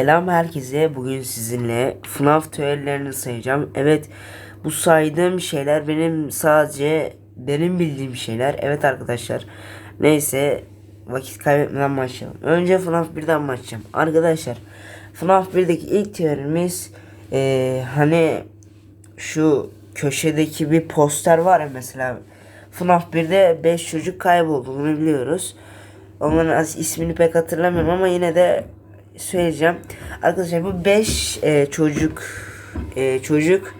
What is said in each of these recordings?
Selam herkese. Bugün sizinle FNAF teorilerini sayacağım. Evet bu saydığım şeyler benim sadece benim bildiğim şeyler. Evet arkadaşlar. Neyse vakit kaybetmeden başlayalım. Önce FNAF 1'den başlayacağım. Arkadaşlar FNAF 1'deki ilk teorimiz eee, hani şu köşedeki bir poster var ya mesela FNAF 1'de 5 çocuk kayboldu bunu biliyoruz. Onların ismini pek hatırlamıyorum ama yine de söyleyeceğim. Arkadaşlar bu 5 çocuk e, çocuk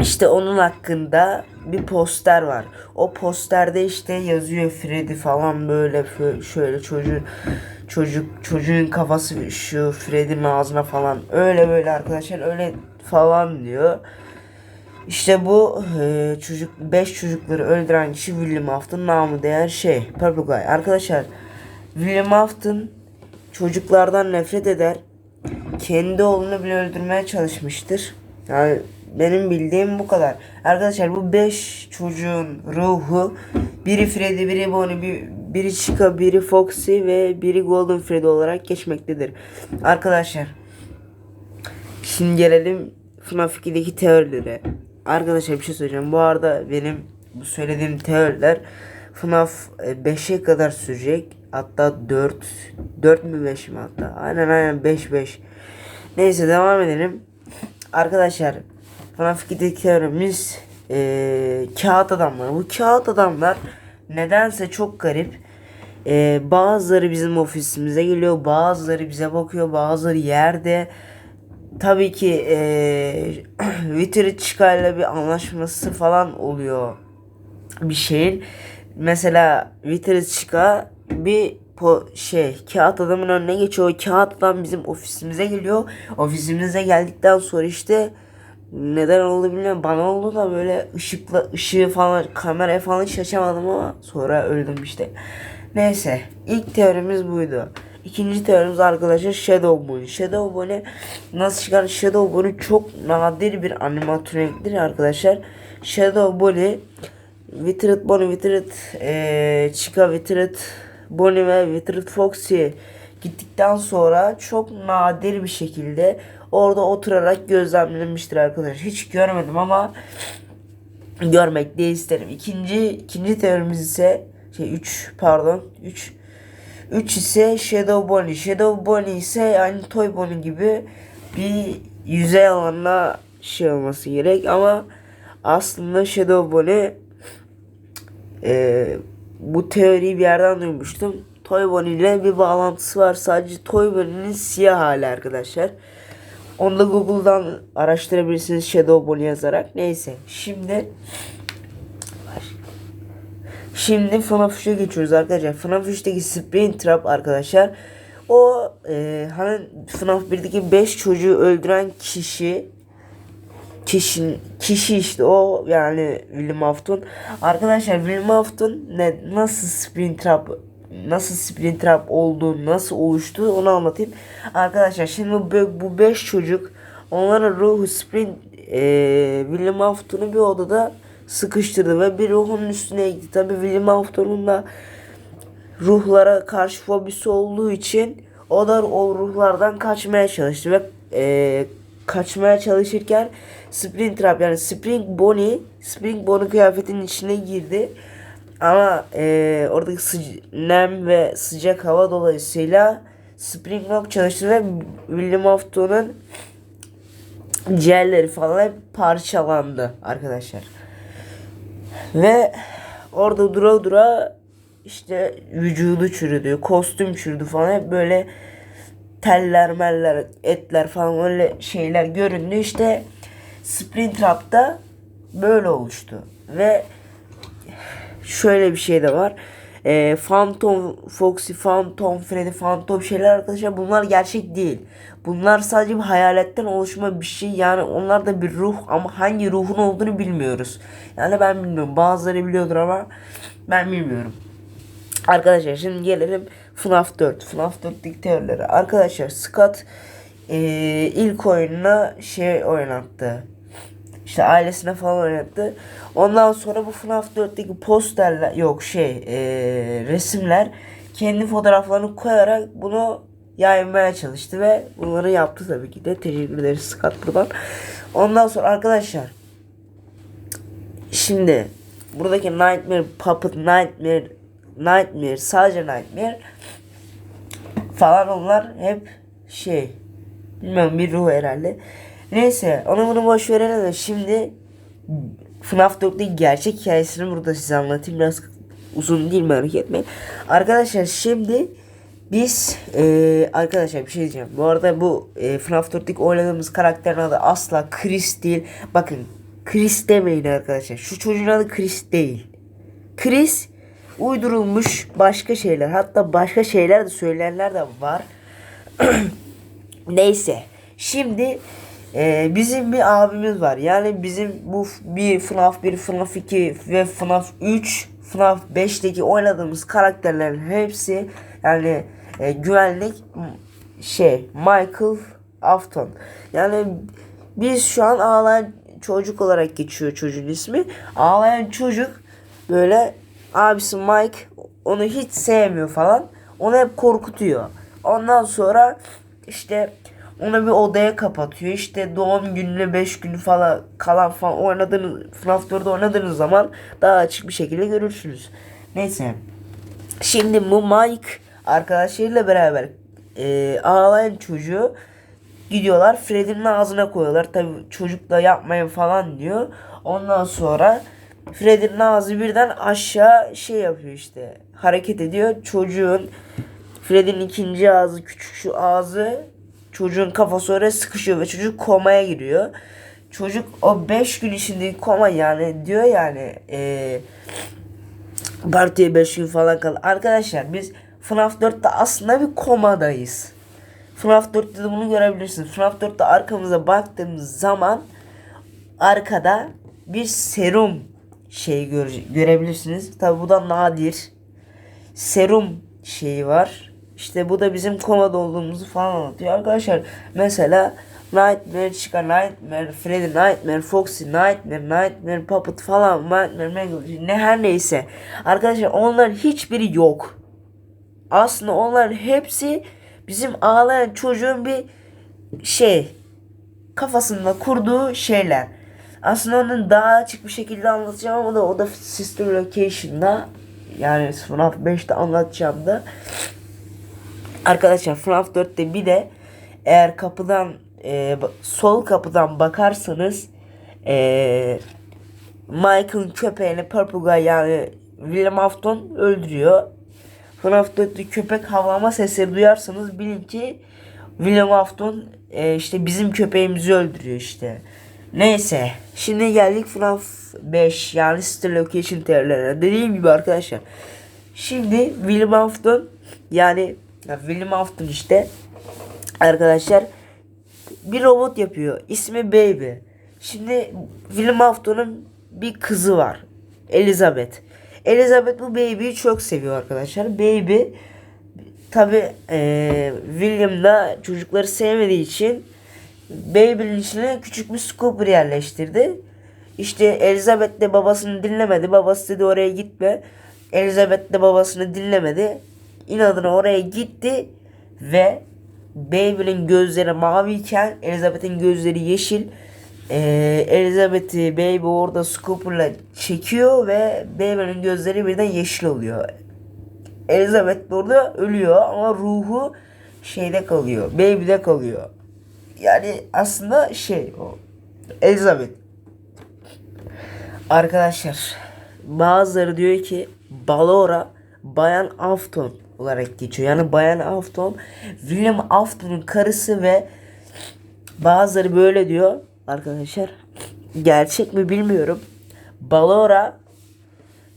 işte onun hakkında bir poster var. O posterde işte yazıyor Freddy falan böyle şöyle çocuğun çocuk çocuğun kafası şu Freddy'nin ağzına falan öyle böyle arkadaşlar öyle falan diyor. İşte bu e, çocuk 5 çocukları öldüren kişi William Afton namı değer şey Purple Guy. Arkadaşlar William Afton çocuklardan nefret eder. Kendi oğlunu bile öldürmeye çalışmıştır. Yani benim bildiğim bu kadar. Arkadaşlar bu 5 çocuğun ruhu biri Freddy, biri Bonnie, bir- biri Chica, biri Foxy ve biri Golden Freddy olarak geçmektedir. Arkadaşlar Şimdi gelelim FNAF 2'deki teorilere. Arkadaşlar bir şey söyleyeceğim. Bu arada benim bu söylediğim teoriler FNAF 5'e kadar sürecek. Hatta 4 4 mü 5 mi hatta? Aynen aynen 5 5. Neyse devam edelim. Arkadaşlar FNAF 2'deki teorimiz eee kağıt adamlar. Bu kağıt adamlar nedense çok garip. Eee, bazıları bizim ofisimize geliyor, bazıları bize bakıyor, bazıları yerde. Tabii ki eee Vitriçka ile bir anlaşması falan oluyor bir şeyin. Mesela Vitriçka bir po şey kağıt adamın önüne geçiyor. O kağıt adam bizim ofisimize geliyor. Ofisimize geldikten sonra işte neden oldu bilmiyorum. Bana oldu da böyle ışıkla ışığı falan kameraya falan hiç açamadım ama sonra öldüm işte. Neyse ilk teorimiz buydu. İkinci teorimiz arkadaşlar Shadow Bunny. Shadow Bunny nasıl çıkar? Shadow Bunny çok nadir bir animatroniktir arkadaşlar. Shadow Bunny Withered Bonnie, Withered eee Chica, Withered Bonnie ve Withered Foxy gittikten sonra çok nadir bir şekilde orada oturarak gözlemlenmiştir arkadaşlar. Hiç görmedim ama görmek de isterim. İkinci ikinci teorimiz ise şey 3 pardon 3 3 ise Shadow Bonnie. Shadow Bonnie ise yani Toy Bonnie gibi bir yüzey alanına şey olması gerek ama aslında Shadow Bonnie e, bu teoriyi bir yerden duymuştum. Toy Bonnie ile bir bağlantısı var. Sadece Toy Bonnie'nin siyah hali arkadaşlar. Onu da Google'dan araştırabilirsiniz Shadow Bonnie yazarak. Neyse. Şimdi Şimdi FNAF 3'e geçiyoruz arkadaşlar. FNAF 3'teki Springtrap arkadaşlar. O e, hani FNAF 1'deki 5 çocuğu öldüren kişi kişi kişi işte o yani William Afton. Arkadaşlar William Afton ne nasıl Springtrap nasıl Springtrap oldu, nasıl oluştu onu anlatayım. Arkadaşlar şimdi bu bu 5 çocuk onların ruhu Spring e, William Afton'u bir odada sıkıştırdı ve bir ruhun üstüne gitti. Tabi William Afton'un da ruhlara karşı fobisi olduğu için o da o ruhlardan kaçmaya çalıştı ve e, kaçmaya çalışırken Springtrap yani Spring Bonnie Spring Bonnie kıyafetinin içine girdi. Ama e, oradaki nem ve sıcak hava dolayısıyla Spring Lock çalıştı ve William Afton'un ciğerleri falan hep parçalandı arkadaşlar. Ve orada dura dura işte vücudu çürüdü, kostüm çürüdü falan hep böyle teller meller, etler falan öyle şeyler göründü. İşte Springtrap'ta böyle oluştu. Ve şöyle bir şey de var. E, Phantom Foxy, Phantom Freddy, Phantom şeyler arkadaşlar bunlar gerçek değil. Bunlar sadece bir hayaletten oluşma bir şey. Yani onlar da bir ruh ama hangi ruhun olduğunu bilmiyoruz. Yani ben bilmiyorum. Bazıları biliyordur ama ben bilmiyorum. Arkadaşlar şimdi gelelim FNAF 4. FNAF 4'teki teorileri. Arkadaşlar Scott e, ilk oyununa şey oynattı. İşte ailesine falan oynattı. Ondan sonra bu FNAF 4'teki posterler yok şey e, resimler kendi fotoğraflarını koyarak bunu yaymaya çalıştı ve bunları yaptı tabii ki de. Teşekkür ederiz Scott buradan. Ondan sonra arkadaşlar şimdi buradaki Nightmare, Puppet Nightmare, Nightmare, sadece Nightmare falan onlar hep şey bilmem bir ruh herhalde. Neyse onu bunu boş verelim de şimdi FNAF 4'teki gerçek hikayesini burada size anlatayım. Biraz uzun değil merak etmeyin. Arkadaşlar şimdi biz e, arkadaşlar bir şey diyeceğim. Bu arada bu e, FNAF 4'teki oynadığımız karakterin adı asla Chris değil. Bakın Chris demeyin arkadaşlar. Şu çocuğun adı Chris değil. Chris uydurulmuş başka şeyler. Hatta başka şeyler de söyleyenler de var. Neyse. Şimdi e, bizim bir abimiz var. Yani bizim bu bir FNAF 1, FNAF 2 ve FNAF 3, FNAF 5'teki oynadığımız karakterlerin hepsi yani e, güvenlik şey Michael Afton. Yani biz şu an ağlayan çocuk olarak geçiyor çocuğun ismi. Ağlayan çocuk böyle abisi Mike onu hiç sevmiyor falan. Onu hep korkutuyor. Ondan sonra işte onu bir odaya kapatıyor. İşte doğum gününe 5 gün falan kalan falan oynadığınız FNAF 4'de oynadığınız zaman daha açık bir şekilde görürsünüz. Neyse. Şimdi bu Mike arkadaşlarıyla beraber e, ağlayan çocuğu gidiyorlar Freddy'nin ağzına koyuyorlar. Tabi çocuk da yapmayın falan diyor. Ondan sonra Freddy'nin ağzı birden aşağı şey yapıyor işte. Hareket ediyor. Çocuğun Freddy'nin ikinci ağzı küçük şu ağzı çocuğun kafası oraya sıkışıyor ve çocuk komaya giriyor. Çocuk o 5 gün içinde koma yani diyor yani eee partiye 5 gün falan kal. Arkadaşlar biz FNAF 4'te aslında bir komadayız. FNAF 4'te de bunu görebilirsiniz. FNAF 4'te arkamıza baktığımız zaman arkada bir serum şey göre- görebilirsiniz. Tabi bu da nadir. Serum şeyi var. İşte bu da bizim komada olduğumuzu falan anlatıyor. Arkadaşlar mesela Nightmare, Chica Nightmare, Freddy Nightmare, Foxy Nightmare, Nightmare, Puppet falan, Nightmare, Mangle, ne her neyse. Arkadaşlar onların hiçbiri yok. Aslında onların hepsi bizim ağlayan çocuğun bir şey kafasında kurduğu şeyler. Aslında onu daha açık bir şekilde anlatacağım ama da o da Sister Location'da yani FNAF 5'te anlatacağım da. Arkadaşlar FNAF 4'te bir de eğer kapıdan e, sol kapıdan bakarsanız e, Michael'ın köpeğini Purple Guy yani William Afton öldürüyor. FNAF 4'te köpek havlama sesleri duyarsanız bilin ki William Afton e, işte bizim köpeğimizi öldürüyor işte. Neyse. Şimdi geldik FNAF 5 yani Sister Location teorilerine. Dediğim gibi arkadaşlar. Şimdi William Afton yani ya William Afton işte arkadaşlar bir robot yapıyor. İsmi Baby. Şimdi William Afton'un bir kızı var. Elizabeth. Elizabeth bu Baby'yi çok seviyor arkadaşlar. Baby tabi William da çocukları sevmediği için Baby'nin içine küçük bir scooper yerleştirdi. İşte Elizabeth de babasını dinlemedi. Babası dedi oraya gitme. Elizabeth de babasını dinlemedi. İnadına oraya gitti ve Baby'nin gözleri maviyken Elizabeth'in gözleri yeşil. Ee, Elizabeth'i Baby orada scooper'la çekiyor ve Baby'nin gözleri birden yeşil oluyor. Elizabeth de orada ölüyor ama ruhu şeyde kalıyor. Baby'de kalıyor. Yani aslında şey o Elizabeth. Arkadaşlar bazıları diyor ki Balora Bayan Afton olarak geçiyor. Yani Bayan Afton William Afton'un karısı ve bazıları böyle diyor arkadaşlar. Gerçek mi bilmiyorum. Balora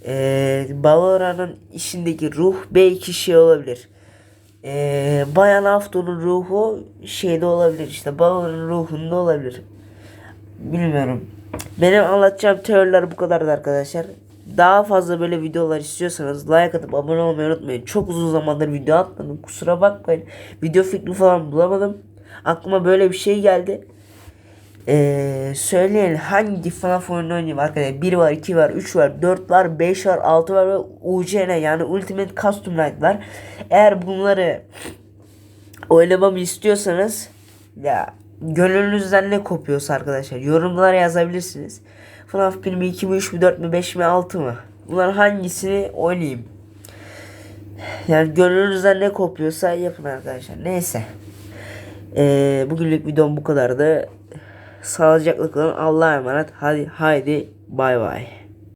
eee Balora'nın işindeki ruh belki şey olabilir. Eee Bayan Afton'un ruhu şeyde olabilir işte Balora'nın ruhunda olabilir. Bilmiyorum. Benim anlatacağım teoriler bu kadardı arkadaşlar. Daha fazla böyle videolar istiyorsanız like atıp abone olmayı unutmayın. Çok uzun zamandır video atmadım. Kusura bakmayın. Video fikri falan bulamadım. Aklıma böyle bir şey geldi. Ee, söyleyin hangi FNAF oyunu oynayayım arkadaşlar. 1 var, 2 var, 3 var, 4 var, 5 var, 6 var ve UCN yani Ultimate Custom Night var. Eğer bunları oynamamı istiyorsanız ya gönlünüzden ne kopuyorsa arkadaşlar yorumlara yazabilirsiniz. FNAF 1 mi 2 mi 3 mü 4 mü 5 mi 6 mı? Bunların hangisini oynayayım? Yani gönlünüzden ne kopuyorsa yapın arkadaşlar. Neyse. Ee, bugünlük videom bu kadardı. Sağlıcakla kalın. Allah'a emanet. Hadi haydi bay bay.